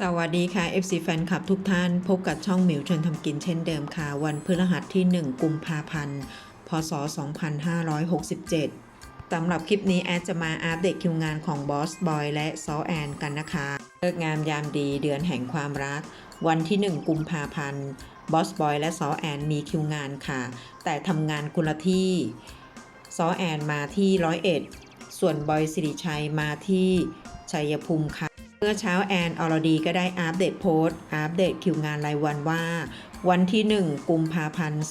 สวัสดีค่ะ FC แฟนคลับทุกท่าน พบกับช่องหมิวชวนทำกินเช่นเดิมค่ะ วันพฤหัสที่ 1 กุมภาพันธ์ พศ 2567สำหรับคลิปนี้แอดจะมาอัปเดตคิวงานของบอสบอยและซอแอนกันนะคะเลิกงามยามดีเดือนแห่งความรัก วันที่ 1 กุมภาพันธ์บอสบอยและซอแอนมีคิวงานค่ะ แต่ทำงานคนละที่ซอแอนมาที่ร้อยเอ็ดส่วนบอยสิริชัยมาที่ชัยภูมิค่ะ เมื่อเช้าแอนอรดีก็ได้อัปเดตโพสต์อัปเดตคิวงานรายวันว่า วันที่ 1 กุมภาพันธ์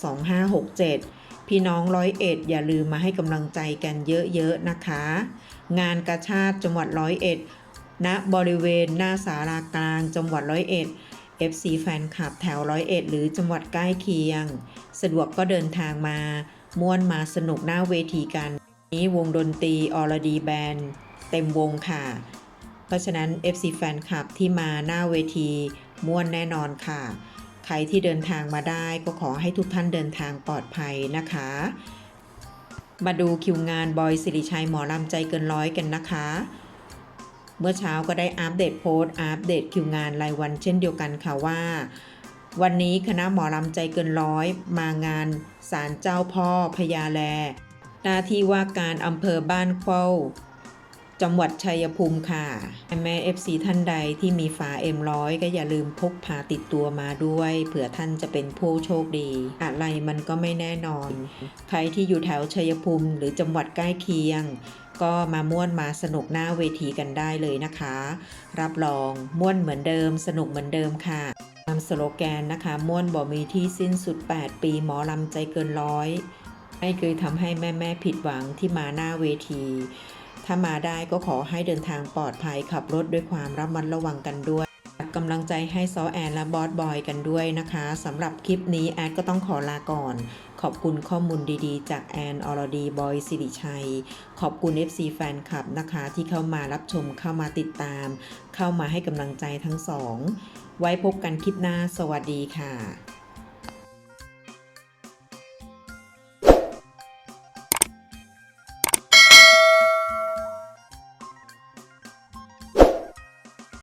2567 พี่น้องร้อยเอ็ดอย่าลืมมาให้กำลังใจกันเยอะๆนะคะ งานกาชาติจังหวัดร้อยเอ็ดณบริเวณหน้าสารากลางจังหวัดร้อยเอ็ด FC แฟนคลับแถวร้อยเอ็ดหรือจังหวัดใกล้เคียง สะดวกก็เดินทางมาม่วนมาสนุกหน้าเวทีกัน นี้วงดนตรีอรดีแบนด์เต็มวงค่ะ ราะฉะนั้น FC แฟนคลับที่มาหน้าเวทีม่วนแน่นอนค่ะ ใครที่เดินทางมาได้ก็ขอให้ทุกท่านเดินทางปลอดภัยนะคะ มาดูคิวงานบอยสิริชัยหมอลำใจเกินร้อยกันนะคะ เมื่อเช้าก็ได้อัปเดตโพสต์อัปเดตคิวงานรายวันเช่นเดียวกันค่ะว่า วันนี้คณะหมอลำใจเกินร้อยมางานศาลเจ้าพ่อพญาแลหน้าที่ว่าการอำเภอบ้านเข้า จังหวัดชัยภูมิค่ะ แม่ FC ท่านใดที่มีฝา M100 ก็อย่าลืมพกพาติดตัวมาด้วยเผื่อท่านจะเป็นผู้โชคดี อะไรมันก็ไม่แน่นอน ใครที่อยู่แถวชัยภูมิหรือจังหวัดใกล้เคียง ก็มาม่วนมาสนุกหน้าเวทีกันได้เลยนะคะ รับรองม่วนเหมือนเดิม สนุกเหมือนเดิมค่ะตามสโลแกนนะคะม่วนบ่มีที่สิ้นสุด 8 ปีหมอลำใจเกินร้อยไม่เคยทำให้แม่แม่ผิดหวังที่มาหน้าเวที ถ้ามาได้ก็ขอให้เดินทางปลอดภัยขับรถด้วยความระมัดระวังกันด้วยกำลังใจให้ซอแอนและบอสบอยกันด้วยนะคะสำหรับคลิปนี้แอดก็ต้องขอลาก่อน ขอบคุณข้อมูลดีๆ จากแอนอรดีบอยสิริชัย ขอบคุณ FC แฟนคลับนะคะ ที่เข้ามารับชมเข้ามาติดตาม เข้ามาให้กำลังใจทั้งสอง ไว้พบกันคลิปหน้าสวัสดีค่ะ